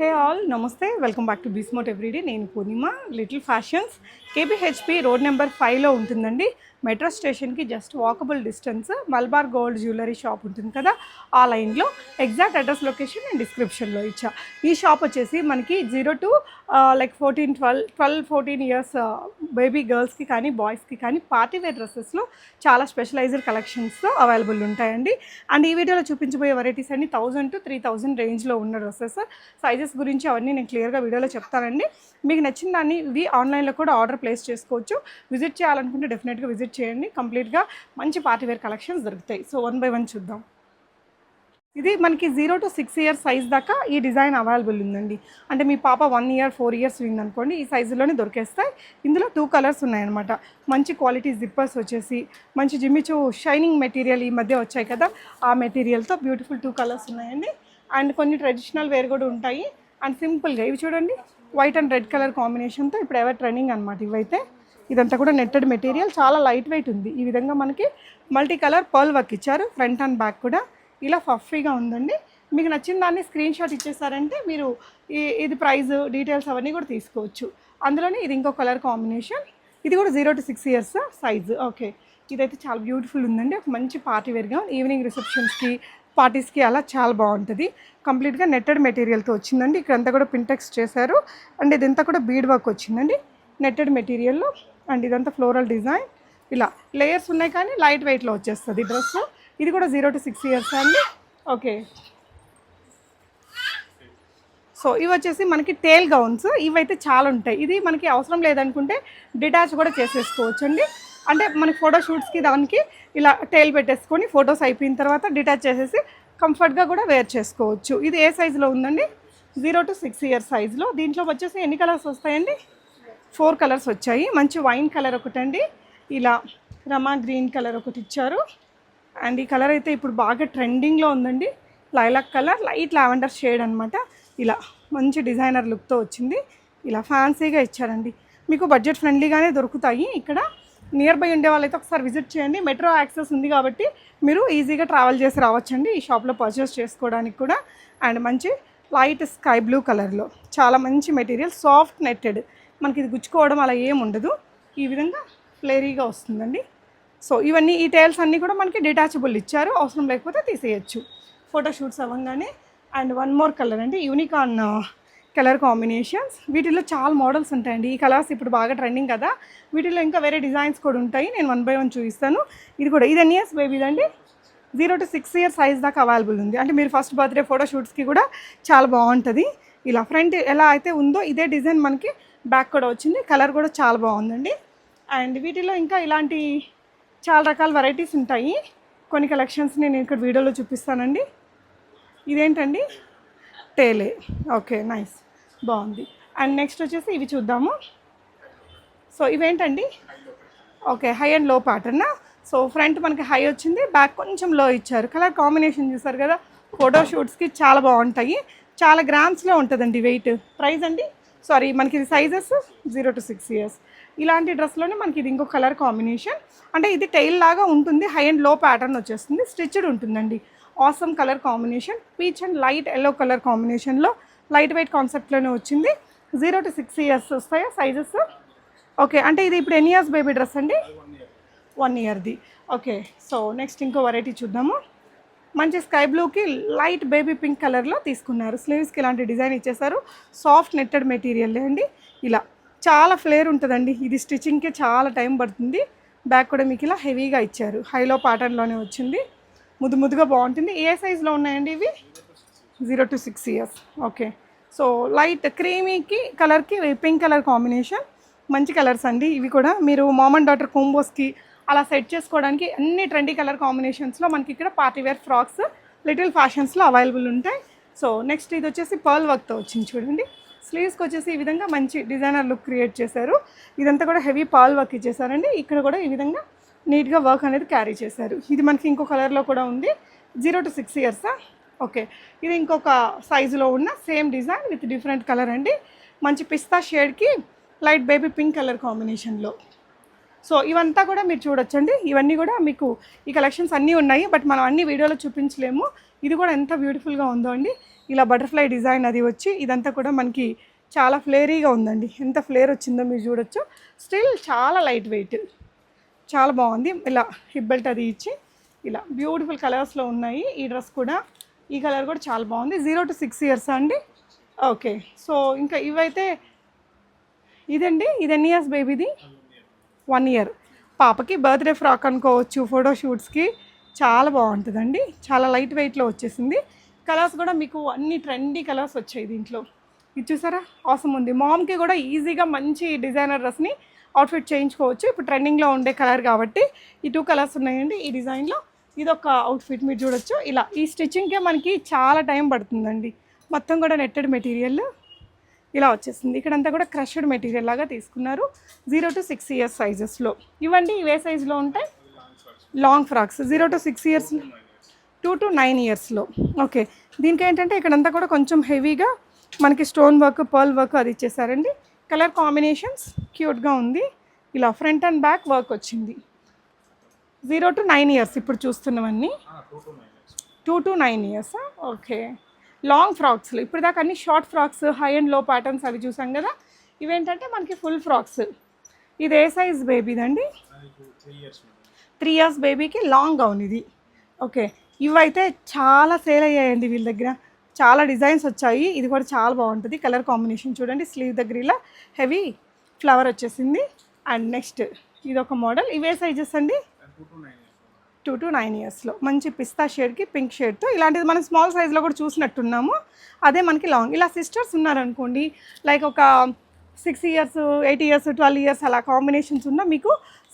Hey all namaste. Welcome back to బీస్మోట్ everyday నేను Purnima little fashions KBHP road number ఫైవ్లో ఉంటుందండి. Metro స్టేషన్కి just walkable distance Malabar gold jewellery shop ఉంటుంది కదా? ఆ లైన్లో ఎగ్జాక్ట్ అడ్రస్ లొకేషన్ నేను డిస్క్రిప్షన్లో ఇచ్చా. ఈ షాప్ వచ్చేసి మనకి zero to like fourteen twelve twelve fourteen years baby గర్ల్స్కి కానీ బాయ్స్కి కానీ పార్టీ వేర్ డ్రెస్సెస్లో చాలా స్పెషలైజ్డ్ కలెక్షన్స్ అవైలబుల్ ఉంటాయండి. అండ్ ఈ వీడియోలో చూపించబోయే వెరైటీస్ అన్ని థౌజండ్ టు త్రీ థౌజండ్ రేంజ్లో ఉన్న డ్రెస్సెస్ సైజెస్ గురించి అవన్నీ నేను క్లియర్గా వీడియోలో చెప్తానండి. మీకు నచ్చిన దాన్ని ఇవి ఆన్లైన్లో కూడా ఆర్డర్ ప్లేస్ చేసుకోవచ్చు. విజిట్ చేయాలనుకుంటే డెఫినెట్గా విజిట్ చేయండి. కంప్లీట్గా మంచి పార్టీ వేర్ కలెక్షన్స్ దొరుకుతాయి. సో వన్ బై వన్ చూద్దాం. ఇది మనకి zero to six years size దాకా ఈ డిజైన్ అవైలబుల్ ఉందండి. అంటే మీ పాప వన్ ఇయర్ ఫోర్ ఇయర్స్ ఉందనుకోండి ఈ సైజులోనే దొరికేస్తాయి. ఇందులో టూ కలర్స్ ఉన్నాయన్నమాట. మంచి క్వాలిటీ జిప్పర్స్ వచ్చేసి మంచి జిమ్మిచు షైనింగ్ మెటీరియల్ ఈ మధ్య వచ్చాయి కదా ఆ మెటీరియల్తో బ్యూటిఫుల్ టూ కలర్స్ ఉన్నాయండి. అండ్ కొన్ని ట్రెడిషనల్ వేర్ కూడా ఉంటాయి. అండ్ సింపుల్గా ఇవి చూడండి. వైట్ అండ్ రెడ్ కలర్ కాంబినేషన్తో ఇప్పుడు ఎవర్ ట్రెండింగ్ అనమాట ఇవైతే. ఇదంతా కూడా నెట్టెడ్ మెటీరియల్ చాలా లైట్ వెయిట్ ఉంది. ఈ విధంగా మనకి మల్టీ కలర్ పర్ల్ వర్క్ ఇచ్చారు. ఫ్రంట్ అండ్ బ్యాక్ కూడా. ఇలా ఫఫీగా ఉందండి. మీకు నచ్చిన దాన్ని స్క్రీన్ షాట్ ఇచ్చేసారంటే మీరు ఈ ఇది ప్రైస్ డీటెయిల్స్ అవన్నీ కూడా తీసుకోవచ్చు. అందులోనే ఇది ఇంకో కలర్ కాంబినేషన్ ఇది కూడా zero to six years size okay ఇదైతే చాలా బ్యూటిఫుల్ ఉందండి. ఒక మంచి పార్టీ వేర్గా ఈవినింగ్ రిసెప్షన్స్కి పార్టీస్కి అలా చాలా బాగుంటుంది. కంప్లీట్గా నెట్టెడ్ మెటీరియల్తో వచ్చిందండి. ఇక్కడంతా కూడా పింటెక్స్ చేశారు. అండ్ ఇదంతా కూడా బీడ్ వర్క్ వచ్చిందండి. నెట్టెడ్ మెటీరియల్లో అండ్ ఇదంతా ఫ్లోరల్ డిజైన్. ఇలా లేయర్స్ ఉన్నాయి కానీ లైట్ వెయిట్లో వచ్చేస్తుంది డ్రెస్. ఇది కూడా జీరో టు సిక్స్ ఇయర్స్ అండి. ఓకే. సో ఇవి వచ్చేసి మనకి టేల్ గౌన్స్. ఇవైతే చాలా ఉంటాయి. ఇది మనకి అవసరం లేదనుకుంటే డిటాచ్ కూడా చేసేసుకోవచ్చు అండి అంటే మనకి ఫోటోషూట్స్కి దానికి ఇలా టేల్ పెట్టేసుకొని ఫొటోస్ అయిపోయిన తర్వాత డిటాచ్ చేసేసి కంఫర్ట్గా కూడా వేర్ చేసుకోవచ్చు. ఇది ఏ సైజులో ఉందండి? జీరో టు సిక్స్ ఇయర్స్ సైజులో దీంట్లో వచ్చేసి ఎన్ని కలర్స్ వస్తాయండి? ఫోర్ కలర్స్ వచ్చాయి. మంచి వైన్ కలర్ ఒకటండి. ఇలా రమా గ్రీన్ కలర్ ఒకటి ఇచ్చారు. అండ్ ఈ కలర్ అయితే ఇప్పుడు బాగా ట్రెండింగ్లో ఉందండి. Lilac colour light lavender shade అనమాట ఇలా మంచి డిజైనర్ లుక్తో వచ్చింది. ఇలా ఫ్యాన్సీగా ఇచ్చారండి. మీకు బడ్జెట్ ఫ్రెండ్లీగానే దొరుకుతాయి ఇక్కడ. నియర్ బై ఉండే వాళ్ళైతే ఒకసారి విజిట్ చేయండి. మెట్రో యాక్సెస్ ఉంది కాబట్టి మీరు ఈజీగా ట్రావెల్ చేసి రావచ్చండి ఈ షాప్లో పర్చేస్ చేసుకోవడానికి కూడా. అండ్ మంచి లైట్ స్కై బ్లూ కలర్లో చాలా మంచి మెటీరియల్ సాఫ్ట్ నెట్టెడ్ మనకి ఇది గుచ్చుకోవడం అలా ఏం ఉండదు. ఈ విధంగా ఫ్లేరీగా వస్తుందండి. సో ఇవన్నీ ఈ టైల్స్ అన్నీ కూడా మనకి డిటాచబుల్ ఇచ్చారు. అవసరం లేకపోతే తీసేయచ్చు. ఫోటోషూట్స్ అవ్వగానే. అండ్ వన్ మోర్ కలర్ అండి. Unicorn colour combinations. వీటిలో చాలా మోడల్స్ ఉంటాయండి. ఈ కలర్స్ ఇప్పుడు బాగా ట్రెండింగ్ కదా. వీటిలో ఇంకా వేరే డిజైన్స్ కూడా ఉంటాయి. నేను వన్ బై వన్ చూపిస్తాను. ఇది కూడా ఇది ఎన్ని years బేబీదండి zero to six years size దాకా అవైలబుల్ ఉంది. అంటే మీరు ఫస్ట్ బర్త్డే ఫోటో షూట్స్కి కూడా చాలా బాగుంటుంది. ఇలా ఫ్రంట్ ఎలా అయితే ఉందో ఇదే డిజైన్ మనకి బ్యాక్ కూడా వచ్చింది. కలర్ కూడా చాలా బాగుందండి. అండ్ వీటిలో ఇంకా ఇలాంటి చాలా రకాల వెరైటీస్ ఉంటాయి. కొన్ని కలెక్షన్స్ నేను ఇక్కడ వీడియోలో చూపిస్తానండి. ఇదేంటండి? టేలే ఓకే నైస్. బాగుంది. అండ్ నెక్స్ట్ వచ్చేసి ఇవి చూద్దాము. సో ఇవేంటండి? ఓకే హై అండ్లో ప్యాటర్నా సో ఫ్రంట్ మనకి హై వచ్చింది బ్యాక్ కొంచెం లో ఇచ్చారు. కలర్ కాంబినేషన్ చూసారు కదా? ఫోటో షూట్స్కి చాలా బాగుంటాయి. చాలా గ్రామ్స్లో ఉంటుందండి వెయిట్ ప్రైస్ అండి? సారీ మనకి ఇది sizes zero to six years ఇలాంటి డ్రెస్లోనే మనకి ఇది ఇంకో కలర్ కాంబినేషన్ అంటే ఇది టైల్ లాగా ఉంటుంది హై అండ్లో ప్యాటర్న్ వచ్చేస్తుంది స్టిచ్డ్ ఉంటుందండి. Awesome colour combination peach and light yellow colour కాంబినేషన్లో లైట్ వెయిట్ కాన్సెప్ట్లోనే వచ్చింది. జీరో టు సిక్స్ ఇయర్స్ వస్తాయా సైజెస్ ఓకే అంటే ఇది ఇప్పుడు ఎన్ని ఇయర్స్ బేబీ డ్రెస్ అండి? వన్ ఇయర్ది ఓకే సో నెక్స్ట్ ఇంకో వెరైటీ చూద్దాము. మంచి స్కై బ్లూకి లైట్ బేబీ పింక్ కలర్లో తీసుకున్నారు. స్లీవ్స్కి ఇలాంటి డిజైన్ ఇచ్చేసారు సాఫ్ట్ నెట్టెడ్ మెటీరియల్ అండి. ఇలా చాలా ఫ్లేర్ ఉంటుందండి. ఇది స్టిచ్చింగ్కి చాలా టైం పడుతుంది. బ్యాక్ కూడా మీకు ఇలా హెవీగా ఇచ్చారు. హైలో ప్యాటర్న్లోనే వచ్చింది. ముద్దు ముద్దుగా బాగుంటుంది. ఏ సైజులో ఉన్నాయండి ఇవి? Zero to six years okay so light క్రీమీకి కలర్కి పింక్ కలర్ కాంబినేషన్ మంచి కలర్స్ అండి. ఇవి కూడా మీరు మామ్ అండ్ డాటర్ కోంబోస్కి అలా సెట్ చేసుకోవడానికి అన్ని ట్రెండీ కలర్ కాంబినేషన్స్లో మనకి ఇక్కడ పార్టీవేర్ ఫ్రాక్స్ లిటిల్ ఫ్యాషన్స్లో అవైలబుల్ ఉంటాయి. సో నెక్స్ట్ ఇది వచ్చేసి పర్ల్ వర్క్తో వచ్చింది చూడండి. స్లీవ్స్కి వచ్చేసి ఈ విధంగా మంచి డిజైనర్ లుక్ క్రియేట్ చేశారు. ఇదంతా కూడా హెవీ పాల్ వర్క్ ఇచ్చేసారండి. ఇక్కడ కూడా ఈ విధంగా నీట్గా వర్క్ అనేది క్యారీ చేశారు. ఇది మనకి ఇంకో కలర్లో కూడా ఉంది. జీరో టు సిక్స్ ఇయర్సా ఓకే. ఇది ఇంకొక సైజులో ఉన్న same design with different colour అండి. మంచి పిస్తా షేడ్కి లైట్ బేబీ పింక్ కలర్ కాంబినేషన్లో. సో ఇవంతా కూడా మీరు చూడొచ్చండి. ఇవన్నీ కూడా మీకు ఈ కలెక్షన్స్ అన్నీ ఉన్నాయి. బట్ మనం అన్ని వీడియోలో చూపించలేము. ఇది కూడా ఎంత బ్యూటిఫుల్గా ఉందో అండి. ఇలా బటర్ఫ్లై డిజైన్ అది వచ్చి ఇదంతా కూడా మనకి చాలా ఫ్లేరీగా ఉందండి. ఎంత ఫ్లేర్ వచ్చిందో మీరు చూడొచ్చు. స్టిల్ చాలా లైట్ వెయిట్. చాలా బాగుంది. ఇలా హిప్ బెల్ట్ అది ఇచ్చి ఇలా బ్యూటిఫుల్ కలర్స్లో ఉన్నాయి. ఈ డ్రెస్ కూడా ఈ కలర్ కూడా చాలా బాగుంది. జీరో టు సిక్స్ ఇయర్స్ అండి. ఓకే. సో ఇంకా ఇవైతే ఇదండి. ఇది ఎన్ని ఇయర్స్ బేబీది వన్ ఇయర్. పాపకి బర్త్డే ఫ్రాక్ అనుకోవచ్చు ఫోటో షూట్స్కి చాలా బాగుంటుందండి. చాలా లైట్ వెయిట్లో వచ్చేసింది. కలర్స్ కూడా మీకు అన్ని ట్రెండీ కలర్స్ వచ్చాయి దీంట్లో. ఇది చూసారా? అవసరం ఉంది. మామ్కి కూడా ఈజీగా మంచి డిజైనర్ డ్రెస్ని అవుట్ఫిట్ చేయించుకోవచ్చు ఇప్పుడు ట్రెండింగ్లో ఉండే కలర్ కాబట్టి ఈ టూ కలర్స్ ఉన్నాయండి. ఈ డిజైన్లో ఇది ఒక అవుట్ఫిట్ మీరు చూడొచ్చు. ఇలా ఈ స్టిచ్చింగ్కే మనకి చాలా టైం పడుతుందండి. మొత్తం కూడా నెట్టెడ్ మెటీరియల్ ఇలా వచ్చేసింది. ఇక్కడంతా కూడా క్రష్డ్ మెటీరియల్ లాగా తీసుకున్నారు. జీరో టు సిక్స్ ఇయర్స్ సైజెస్లో ఇవ్వండి ఇవే సైజులో ఉంటాయి long frocks zero to six years two to nine ఇయర్స్లో ఓకే దీనికి ఏంటంటే ఇక్కడంతా కూడా కొంచెం హెవీగా మనకి స్టోన్ వర్క్ పర్ల్ వర్క్ అది ఇచ్చేసారండి. కలర్ కాంబినేషన్స్ క్యూట్గా ఉంది. ఇలా ఫ్రంట్ అండ్ బ్యాక్ వర్క్ వచ్చింది. జీరో టు నైన్ ఇయర్స్ ఇప్పుడు చూస్తున్నవన్నీ. Two to nine years. Okay. Long ఫ్రాక్స్లో. ఇప్పుడు దాకా అన్ని short frocks high and low patterns అవి చూసాం కదా. ఇవేంటంటే మనకి ఫుల్ ఫ్రాక్స్. ఇది ఏ సైజ్ బేబీదండి? త్రీ ఇయర్స్ బేబీకి లాంగ్ గౌన్ ఇది ఓకే. ఇవైతే చాలా సేల్ అయ్యాయండి వీళ్ళ దగ్గర. చాలా డిజైన్స్ వచ్చాయి. ఇది కూడా చాలా బాగుంటుంది. కలర్ కాంబినేషన్ చూడండి. స్లీవ్ దగ్గర ఇలా హెవీ ఫ్లవర్ వచ్చేసింది. అండ్ నెక్స్ట్ ఇది ఒక మోడల్. ఇవే సైజెస్ అండి? టూ టు నైన్ ఇయర్స్లో మంచి పిస్తా షేడ్కి పింక్ షేడ్తో ఇలాంటిది మనం స్మాల్ సైజ్లో కూడా చూసినట్టున్నాము. అదే మనకి లాంగ్ ఇలా సిస్టర్స్ ఉన్నారనుకోండి లైక్ ఒక six years eight years twelve years అలా కాంబినేషన్స్ ఉన్న మీకు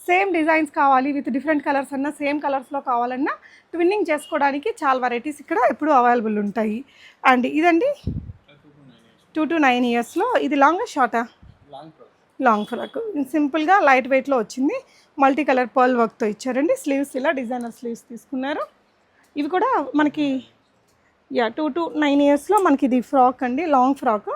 సేమ్ డిజైన్స్ కావాలి విత్ డిఫరెంట్ కలర్స్ అన్నా సేమ్ కలర్స్లో కావాలన్నా ట్విన్నింగ్ చేసుకోవడానికి చాలా వెరైటీస్ ఇక్కడ ఎప్పుడు అవైలబుల్ ఉంటాయి. అండ్ ఇదండి? టూ టు నైన్ ఇయర్స్లో ఇది లాంగ్ షార్టా లాంగ్ ఫ్రాక్. సింపుల్గా లైట్ వెయిట్లో వచ్చింది. మల్టీ కలర్ పర్ల్ వర్క్తో ఇచ్చారండి. స్లీవ్స్ ఇలా డిజైనర్ స్లీవ్స్ తీసుకున్నారు. ఇవి కూడా మనకి యా టూ టు నైన్ ఇయర్స్లో మనకి ఇది ఫ్రాక్ అండి. Long frock.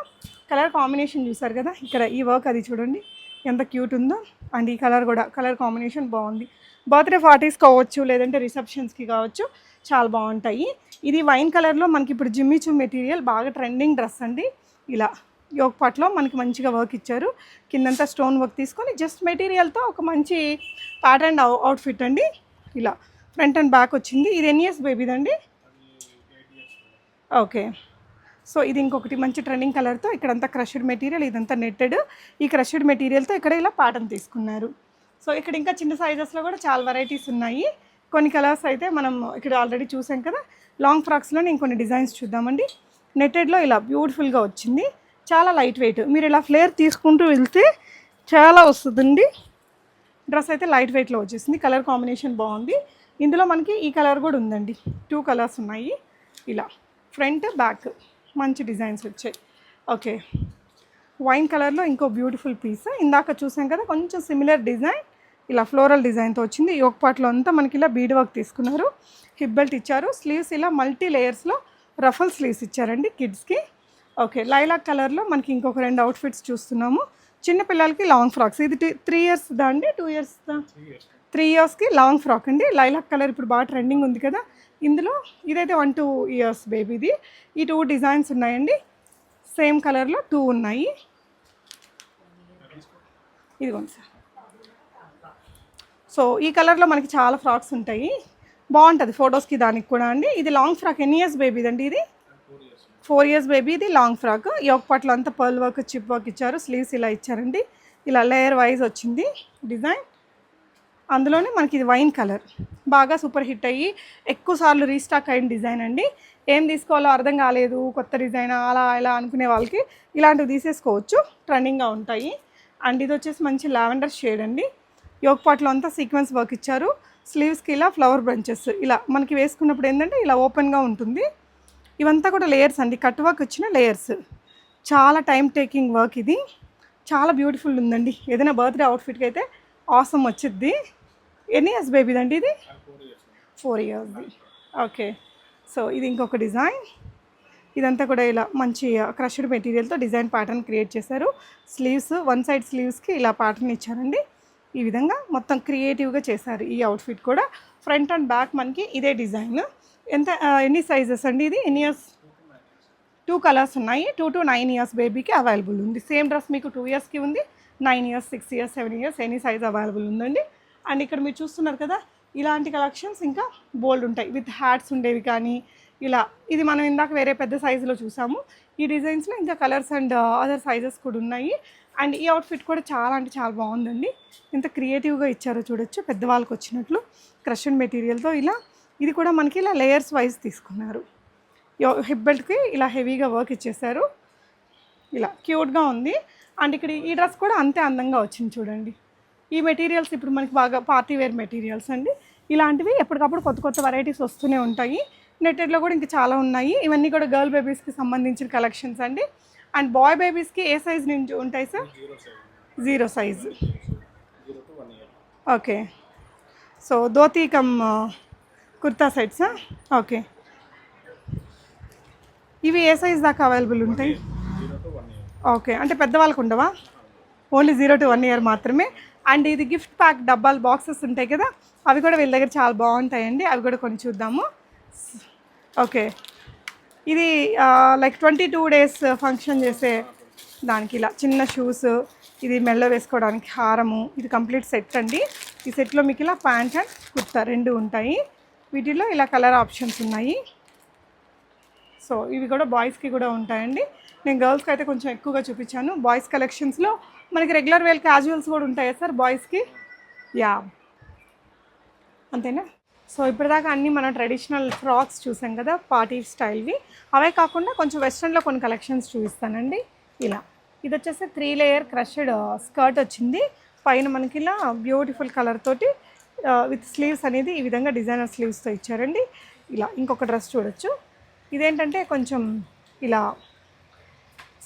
కలర్ కాంబినేషన్ చూసారు కదా? ఇక్కడ ఈ వర్క్ అది చూడండి. ఎంత క్యూట్ ఉందో. అండ్ ఈ కలర్ కూడా కలర్ కాంబినేషన్ బాగుంది. బర్త్డే పార్టీస్ కావచ్చు లేదంటే రిసెప్షన్స్కి కావచ్చు చాలా బాగుంటాయి. ఇది వైన్ కలర్లో మనకి ఇప్పుడు జిమ్మిచూ మెటీరియల్ బాగా ట్రెండింగ్ డ్రెస్ అండి. ఇలా. యోగ్ పాట్లో మనకి మంచిగా వర్క్ ఇచ్చారు. కిందంతా స్టోన్ వర్క్ తీసుకొని జస్ట్ మెటీరియల్తో ఒక మంచి ప్యాటర్న్ అవుట్ఫిట్ అండి. ఇలా ఫ్రంట్ అండ్ బ్యాక్ వచ్చింది. ఇది ఎన్ ఇయర్స్ బేబీదండి ఓకే. సో ఇది ఇంకొకటి మంచి ట్రెండింగ్ కలర్తో ఇక్కడంతా క్రష్డ్ మెటీరియల్ ఇదంతా నెట్టెడ్. ఈ క్రష్డ్ మెటీరియల్తో ఇక్కడ ఇలా ప్యాటర్న్ తీసుకున్నారు. సో ఇక్కడ ఇంకా చిన్న సైజెస్లో కూడా చాలా వెరైటీస్ ఉన్నాయి. కొన్ని కలర్స్ అయితే మనం ఇక్కడ ఆల్రెడీ చూసాం కదా. లాంగ్ ఫ్రాక్స్లోనే ఇంకొన్ని డిజైన్స్ చూద్దామండి. నెట్టెడ్లో ఇలా బ్యూటిఫుల్గా వచ్చింది. చాలా లైట్ వెయిట్ మీరు ఇలా ఫ్లేర్ తీసుకుంటూ వెళ్తే చాలా వస్తుందండి. డ్రెస్ అయితే లైట్ వెయిట్లో వచ్చేసింది. కలర్ కాంబినేషన్ బాగుంది. ఇందులో మనకి ఈ కలర్ కూడా ఉందండి. టూ కలర్స్ ఉన్నాయి. ఇలా ఫ్రంట్ బ్యాక్ మంచి డిజైన్స్ వచ్చాయి. ఓకే వైన్ కలర్లో ఇంకో బ్యూటిఫుల్ పీస్ ఇందాక చూసాం కదా కొంచెం సిమిలర్ డిజైన్ ఇలా ఫ్లోరల్ డిజైన్తో వచ్చింది. ఈ ఒక పాటలో అంతా మనకి ఇలా బీడ్ వర్క్ తీసుకున్నారు. హిప్ బెల్ట్ ఇచ్చారు. స్లీవ్స్ ఇలా మల్టీ లేయర్స్లో రఫల్ స్లీవ్స్ ఇచ్చారండి కిడ్స్కి ఓకే లైలాక్ కలర్లో మనకి ఇంకొక రెండు అవుట్ఫిట్స్ చూస్తున్నాము. చిన్న పిల్లలకి లాంగ్ ఫ్రాక్స్. ఇది త్రీ ఇయర్స్ దా అండి? టూ ఇయర్స్ దా? త్రీ ఇయర్స్కి లాంగ్ ఫ్రాక్ అండి. లైలాక్ కలర్ ఇప్పుడు బాగా ట్రెండింగ్ ఉంది కదా. ఇందులో ఇదైతే వన్ టూ ఇయర్స్ బేబీది ఈ టూ డిజైన్స్ ఉన్నాయండి. సేమ్ కలర్లో టూ ఉన్నాయి. ఇదిగోండి సార్. సో ఈ కలర్లో మనకి చాలా ఫ్రాక్స్ ఉంటాయి. బాగుంటుంది ఫొటోస్కి దానికి కూడా అండి. ఇది లాంగ్ ఫ్రాక్ ఎన్ని ఇయర్స్ బేబీది అండి ఇది? ఫోర్ ఇయర్స్ బేబీ ఇది లాంగ్ ఫ్రాక్. యోగ పట్ల అంతా పర్ల్ వర్క్ చిప్ వర్క్ ఇచ్చారు స్లీవ్స్ ఇలా ఇచ్చారండి. ఇలా లేయర్ వైజ్ వచ్చింది డిజైన్. అందులోనే మనకి ఇది వైన్ కలర్. బాగా సూపర్ హిట్ అయ్యి ఎక్కువ సార్లు రీస్టాక్ అయిన డిజైన్ అండి. ఏం తీసుకోవాలో అర్థం కాలేదు కొత్త డిజైన్ అలా ఇలా అనుకునే వాళ్ళకి ఇలాంటివి తీసేసుకోవచ్చు. ట్రెండింగ్గా ఉంటాయి. అండ్ ఇది వచ్చేసి మంచి లావెండర్ షేడ్ అండి. యోగ పాట్లో అంతా సీక్వెన్స్ వర్క్ ఇచ్చారు. స్లీవ్స్కి ఇలా ఫ్లవర్ బ్రంచెస్ ఇలా మనకి వేసుకున్నప్పుడు ఏంటంటే ఇలా ఓపెన్గా ఉంటుంది. ఇవంతా కూడా లేయర్స్ అండి. కట్ వర్క్ వచ్చిన లేయర్స్ చాలా టైం టేకింగ్ వర్క్ ఇది. చాలా బ్యూటిఫుల్ ఉందండి. ఏదైనా బర్త్డే అవుట్ఫిట్కి అయితే ఆసమ్ వచ్చిద్ది. ఎన్ని ఇయర్స్ బేబీదండి ఇది? ఫోర్ ఇయర్స్ది ఓకే సో ఇది ఇంకొక డిజైన్ ఇదంతా కూడా ఇలా మంచి క్రష్డ్ మెటీరియల్తో డిజైన్ ప్యాటర్న్ క్రియేట్ చేశారు. స్లీవ్స్ వన్ సైడ్ స్లీవ్స్కి ఇలా ప్యాటర్న్ ఇచ్చారండి. ఈ విధంగా మొత్తం క్రియేటివ్గా చేశారు ఈ అవుట్ఫిట్ కూడా. ఫ్రంట్ అండ్ బ్యాక్ మనకి ఇదే డిజైన్ ఎంత ఎన్ని సైజెస్ అండి ఇది? ఎన్ని ఇయర్స్ టూ కలర్స్ ఉన్నాయి. Two to nine years baby available ఉంది. సేమ్ డ్రెస్ మీకు టూ ఇయర్స్కి ఉంది. Nine years six years seven years any size available ఉందండి. అండ్ ఇక్కడ మీరు చూస్తున్నారు కదా ఇలాంటి కలెక్షన్స్ ఇంకా బోల్డ్ ఉంటాయి. విత్ హ్యాట్స్ ఉండేవి కానీ ఇలా ఇది మనం ఇందాక వేరే పెద్ద సైజులో చూసాము. ఈ డిజైన్స్లో ఇంకా కలర్స్ అండ్ అదర్ సైజెస్ కూడా ఉన్నాయి. అండ్ ఈ అవుట్ఫిట్ కూడా చాలా అంటే చాలా బాగుందండి. ఎంత క్రియేటివ్గా ఇచ్చారో చూడొచ్చు. పెద్దవాళ్ళకి వచ్చినట్లు. క్రషన్ మెటీరియల్తో ఇలా ఇది కూడా మనకి ఇలా లేయర్స్ వైజ్ తీసుకున్నారు. హిప్ బెల్ట్కి ఇలా హెవీగా వర్క్ ఇచ్చేసారు ఇలా క్యూట్గా ఉంది. అండ్ ఇక్కడ ఈ డ్రెస్ కూడా అంతే అందంగా వచ్చింది చూడండి. ఈ మెటీరియల్స్ ఇప్పుడు మనకి బాగా పార్టీ వేర్ మెటీరియల్స్ అండి. ఇలాంటివి ఎప్పటికప్పుడు కొత్త కొత్త వెరైటీస్ వస్తూనే ఉంటాయి. నెట్టెడ్లో కూడా ఇంకా చాలా ఉన్నాయి. ఇవన్నీ కూడా గర్ల్ బేబీస్కి సంబంధించిన కలెక్షన్స్ అండి. అండ్ బాయ్ బేబీస్కి ఏ సైజ్ నుంచి ఉంటాయి sir zero size okay so dhoti cum kurta సెట్సా okay. ఇవి ఏ సైజ్ దాకా అవైలబుల్ ఉంటాయి? ఓకే. అంటే పెద్దవాళ్ళకు ఉండవా? Only zero to one year మాత్రమే. అండ్ ఇది గిఫ్ట్ ప్యాక్ డబ్బాలు బాక్సెస్ ఉంటాయి కదా అవి కూడా వీళ్ళ దగ్గర చాలా బాగుంటాయండి. అవి కూడా కొన్ని చూద్దాము. ఓకే. ఇది like twenty two days function చేసే దానికి ఇలా చిన్న షూస్ ఇది మెల్ల వేసుకోవడానికి హారము ఇది కంప్లీట్ సెట్ అండి. ఈ సెట్లో మీకు ఇలా ప్యాంట్ అండ్ కుర్తా రెండు ఉంటాయి. వీటిలో ఇలా కలర్ ఆప్షన్స్ ఉన్నాయి. సో ఇవి కూడా బాయ్స్కి కూడా ఉంటాయండి. నేను గర్ల్స్కి అయితే కొంచెం ఎక్కువగా చూపించాను. బాయ్స్ కలెక్షన్స్లో మనకి రెగ్యులర్ వేల్ క్యాజువల్స్ కూడా ఉంటాయా సార్ బాయ్స్కి యా అంతేనా? సో ఇప్పటిదాకా అన్నీ మనం ట్రెడిషనల్ ఫ్రాక్స్ చూసాం కదా పార్టీ స్టైల్వి అవే కాకుండా కొంచెం వెస్ట్రన్లో కొన్ని కలెక్షన్స్ చూపిస్తానండి. ఇలా. ఇది వచ్చేసి త్రీ లేయర్ క్రషడ్ స్కర్ట్ వచ్చింది. పైన మనకి ఇలా బ్యూటిఫుల్ కలర్ తోటి విత్ స్లీవ్స్ అనేది ఈ విధంగా డిజైనర్ స్లీవ్స్తో ఇచ్చారండి. ఇలా ఇంకొక డ్రెస్ చూడొచ్చు. ఇదేంటంటే కొంచెం ఇలా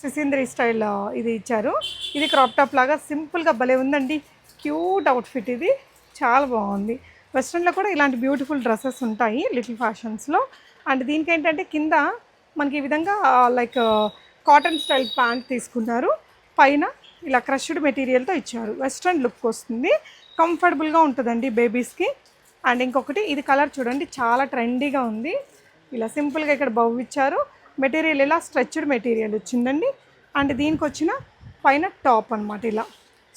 సిసింద్రి స్టైల్ ఇది ఇచ్చారు. ఇది క్రాప్ టాప్ లాగా సింపుల్గా భలే ఉందండి. క్యూట్ అవుట్ఫిట్ ఇది. చాలా బాగుంది. వెస్ట్రన్లో కూడా ఇలాంటి బ్యూటిఫుల్ డ్రెస్సెస్ ఉంటాయి లిటిల్ ఫ్యాషన్స్లో అండ్ దీనికి ఏంటంటే కింద మనకి ఈ విధంగా లైక్ కాటన్ స్టైల్ ప్యాంట్ తీసుకున్నారు. పైన ఇలా క్రష్డ్ మెటీరియల్తో ఇచ్చారు. వెస్ట్రన్ లుక్ వస్తుంది. కంఫర్టబుల్గా ఉంటుందండి బేబీస్కి. అండ్ ఇంకొకటి ఇది కలర్ చూడండి చాలా ట్రెండీగా ఉంది. ఇలా సింపుల్గా ఇక్కడ బవ్ ఇచ్చారు. మెటీరియల్ ఇలా స్ట్రెచ్డ్ మెటీరియల్ వచ్చిందండి. అండ్ దీనికి వచ్చిన పైన టాప్ అనమాట ఇలా.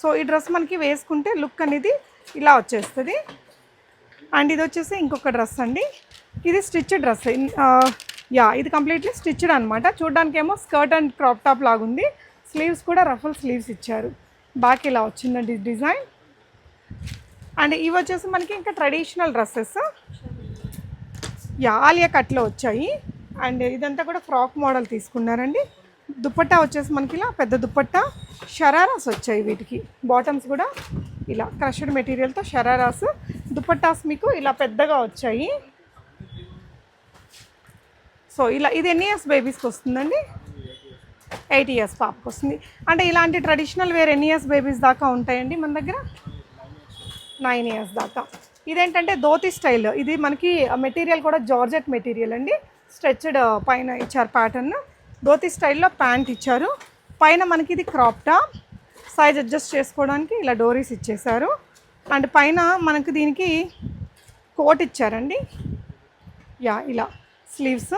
సో ఈ డ్రెస్ మనకి వేసుకుంటే లుక్ అనేది ఇలా వచ్చేస్తుంది. అండ్ ఇది వచ్చేసి ఇంకొక డ్రెస్ అండి. ఇది స్టిచ్ డ్రెస్. యా ఇది కంప్లీట్లీ స్టిచ్డ్ అనమాట చూడ్డానికేమో స్కర్ట్ అండ్ క్రాప్ టాప్ లాగుంది. స్లీవ్స్ కూడా రఫల్ స్లీవ్స్ ఇచ్చారు. బ్యాక్ ఇలా వచ్చిందండి డిజైన్. అండ్ ఇవి వచ్చేసి మనకి ఇంకా ట్రెడిషనల్ డ్రెస్సెస్ యాలియా కట్లో వచ్చాయి. అండ్ ఇదంతా కూడా ఫ్రాక్ మోడల్ తీసుకున్నారండి. దుప్పట్టా వచ్చేసి మనకి ఇలా పెద్ద దుప్పట్టా షరారాస్ వచ్చాయి వీటికి. బాటమ్స్ కూడా ఇలా క్రషడ్ మెటీరియల్తో షరారాస్ దుప్పట్టాస్ మీకు ఇలా పెద్దగా వచ్చాయి. సో ఇలా ఇది ఎన్ని ఇయర్స్ బేబీస్కి వస్తుందండి? ఎయిట్ ఇయర్స్ పాపకు వస్తుంది. అంటే ఇలాంటి ట్రెడిషనల్ వేర్ ఎన్ని ఇయర్స్ బేబీస్ దాకా ఉంటాయండి మన దగ్గర? నైన్ ఇయర్స్ దాకా. ఇదేంటంటే ధోతి స్టైల్. ఇది మనకి మెటీరియల్ కూడా జార్జెట్ మెటీరియల్ అండి. స్ట్రెచ్డ్ పైన ఇచ్చారు ప్యాటర్న్ ధోతి స్టైల్లో ప్యాంట్ ఇచ్చారు. పైన మనకి ఇది క్రాప్టా సైజ్ అడ్జస్ట్ చేసుకోవడానికి ఇలా డోరీస్ ఇచ్చేసారు అండ్ పైన మనకు దీనికి కోట్ ఇచ్చారండి. యా ఇలా స్లీవ్స్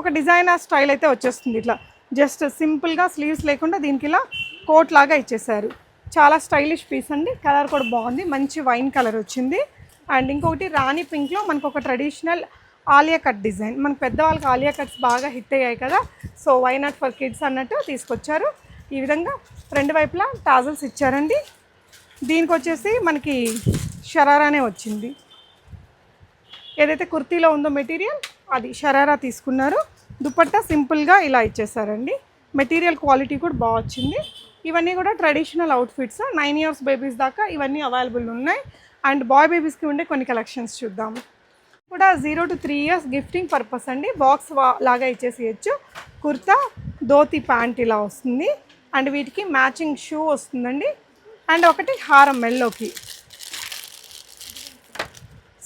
ఒక డిజైనర్ స్టైల్ అయితే వచ్చేస్తుంది ఇట్లా. జస్ట్ సింపుల్గా స్లీవ్స్ లేకుండా దీనికి ఇలా కోట్ లాగా ఇచ్చేసారు చాలా స్టైలిష్ పీస్ అండి. కలర్ కూడా బాగుంది. మంచి వైన్ కలర్ వచ్చింది. అండ్ ఇంకొకటి రాణి పింక్లో మనకు ఒక ట్రెడిషనల్ ఆలియా కట్ డిజైన్ మన పెద్దవాళ్ళకి ఆలియా కట్స్ బాగా హిట్ అయ్యాయి కదా. So why not for kids అన్నట్టు తీసుకొచ్చారు. ఈ విధంగా రెండు వైపులా టాజల్స్ ఇచ్చారండి. దీనికి వచ్చేసి మనకి షరారానే వచ్చింది. ఏదైతే కుర్తీలో ఉందో మెటీరియల్ అది షరారా తీసుకున్నారు. దుపట్టా సింపుల్గా ఇలా ఇచ్చేసారండి. మెటీరియల్ క్వాలిటీ కూడా బాగా వచ్చింది. ఇవన్నీ కూడా traditional outfits nine years babies దాకా ఇవన్నీ అవైలబుల్ ఉన్నాయి. అండ్ బాయ్ బేబీస్కి ఉండే కొన్ని కలెక్షన్స్ చూద్దాం. కూడా zero to three years gifting purpose అండి. బాక్స్ లాగా ఇచ్చేసేయచ్చు. కుర్తా ధోతి ప్యాంట్ ఇలా వస్తుంది. అండ్ వీటికి మ్యాచింగ్ షూ వస్తుందండి. అండ్ ఒకటి హారం మెల్లోకి.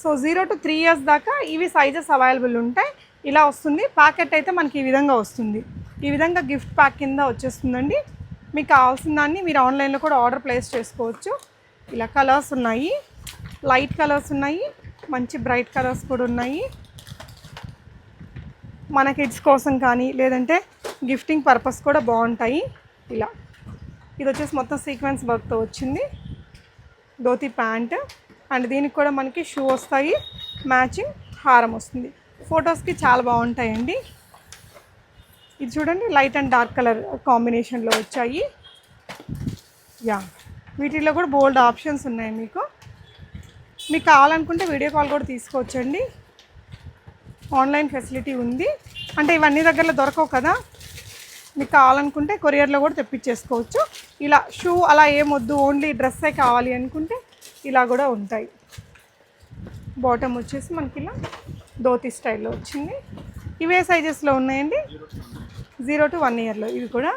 So zero to three years దాకా ఇవి సైజెస్ అవైలబుల్ ఉంటాయి. ఇలా వస్తుంది. ప్యాకెట్ అయితే మనకి ఈ విధంగా వస్తుంది. ఈ విధంగా గిఫ్ట్ ప్యాక్ కింద వచ్చేస్తుందండి. మీకు కావాల్సిన దాన్ని మీరు ఆన్లైన్లో కూడా ఆర్డర్ ప్లేస్ చేసుకోవచ్చు. ఇలా కలర్స్ ఉన్నాయి. లైట్ కలర్స్ ఉన్నాయి. మంచి బ్రైట్ కలర్స్ కూడా ఉన్నాయి. మన కిడ్స్ కోసం కానీ లేదంటే గిఫ్టింగ్ పర్పస్ కూడా బాగుంటాయి. ఇలా. ఇది వచ్చేసి మొత్తం సీక్వెన్స్ వర్క్తో వచ్చింది. ధోతి ప్యాంట్. అండ్ దీనికి కూడా మనకి షూ వస్తాయి. మ్యాచింగ్ హారం వస్తుంది. ఫొటోస్కి చాలా బాగుంటాయండి. ఇది చూడండి లైట్ అండ్ డార్క్ కలర్ కాంబినేషన్లో వచ్చాయి. యా వీటిలో కూడా బోల్డ్ ఆప్షన్స్ ఉన్నాయి మీకు. మీకు కావాలనుకుంటే వీడియో కాల్ కూడా తీసుకోవచ్చండి. ఆన్లైన్ ఫెసిలిటీ ఉంది. అంటే ఇవన్నీ దగ్గరలో దొరకవు కదా. మీకు కావాలనుకుంటే కొరియర్లో కూడా తెప్పించేసుకోవచ్చు. ఇలా షూ అలా ఏమొద్దు ఓన్లీ డ్రెస్సే కావాలి అనుకుంటే ఇలా కూడా ఉంటాయి. బాటమ్ వచ్చేసి మనకి ఇలా ధోతి స్టైల్లో వచ్చింది. ఇవే సైజెస్లో ఉన్నాయండి. జీరో టు వన్ ఇయర్లో ఇవి కూడా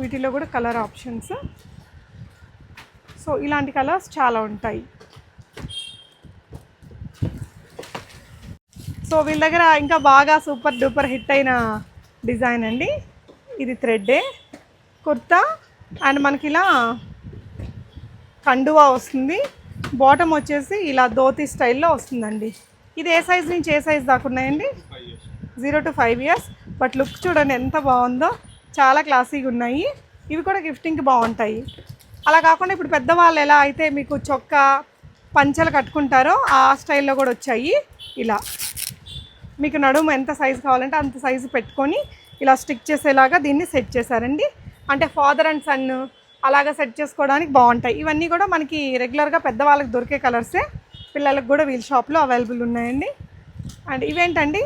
వీటిలో కూడా కలర్ ఆప్షన్స్. సో ఇలాంటి కలర్స్ చాలా ఉంటాయి. సో వీళ్ళ దగ్గర ఇంకా బాగా సూపర్ డూపర్ హిట్ అయిన డిజైన్ అండి. ఇది థ్రెడ్డే. కుర్తా అండ్ మనకి ఇలా కండువా వస్తుంది. బాటమ్ వచ్చేసి ఇలా ధోతి స్టైల్లో వస్తుందండి. ఇది ఏ సైజ్ నుంచి ఏ సైజ్ దాకా ఉన్నాయండి? Zero to five years. But look చూడండి ఎంత బాగుందో. చాలా క్లాసీగా ఉన్నాయి. ఇవి కూడా గిఫ్టింగ్కి బాగుంటాయి. అలా కాకుండా ఇప్పుడు పెద్దవాళ్ళు ఎలా అయితే మీకు చొక్కా పంచలు కట్టుకుంటారో ఆ స్టైల్లో కూడా వచ్చాయి. ఇలా. మీకు నడుము ఎంత సైజు కావాలంటే అంత సైజు పెట్టుకొని ఇలా స్టిక్ చేసేలాగా దీన్ని సెట్ చేశారండి. అంటే ఫాదర్ అండ్ సన్ అలాగా సెట్ చేసుకోవడానికి బాగుంటాయి. ఇవన్నీ కూడా మనకి రెగ్యులర్గా పెద్దవాళ్ళకి దొరికే కలర్సే పిల్లలకు కూడా వీళ్ళ షాప్లో అవైలబుల్ ఉన్నాయండి. And ఇవేంటండి?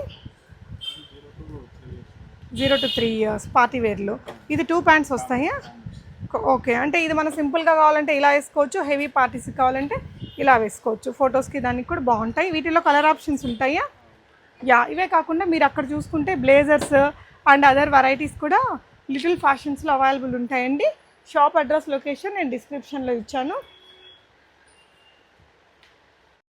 Zero to three years party వేర్లో. ఇది టూ ప్యాంట్స్ వస్తాయా? ఓకే అంటే ఇది మనం సింపుల్గా కావాలంటే ఇలా వేసుకోవచ్చు హెవీ పార్టీస్కి కావాలంటే ఇలా వేసుకోవచ్చు. ఫొటోస్కి దానికి కూడా బాగుంటాయి. వీటిలో కలర్ ఆప్షన్స్ ఉంటాయా? యా ఇవే కాకుండా మీరు అక్కడ చూసుకుంటే బ్లేజర్స్ అండ్ అదర్ వెరైటీస్ కూడా లిటిల్ ఫ్యాషన్స్లో అవైలబుల్ ఉంటాయండి. షాప్ అడ్రస్ లొకేషన్ నేను డిస్క్రిప్షన్లో ఇచ్చాను.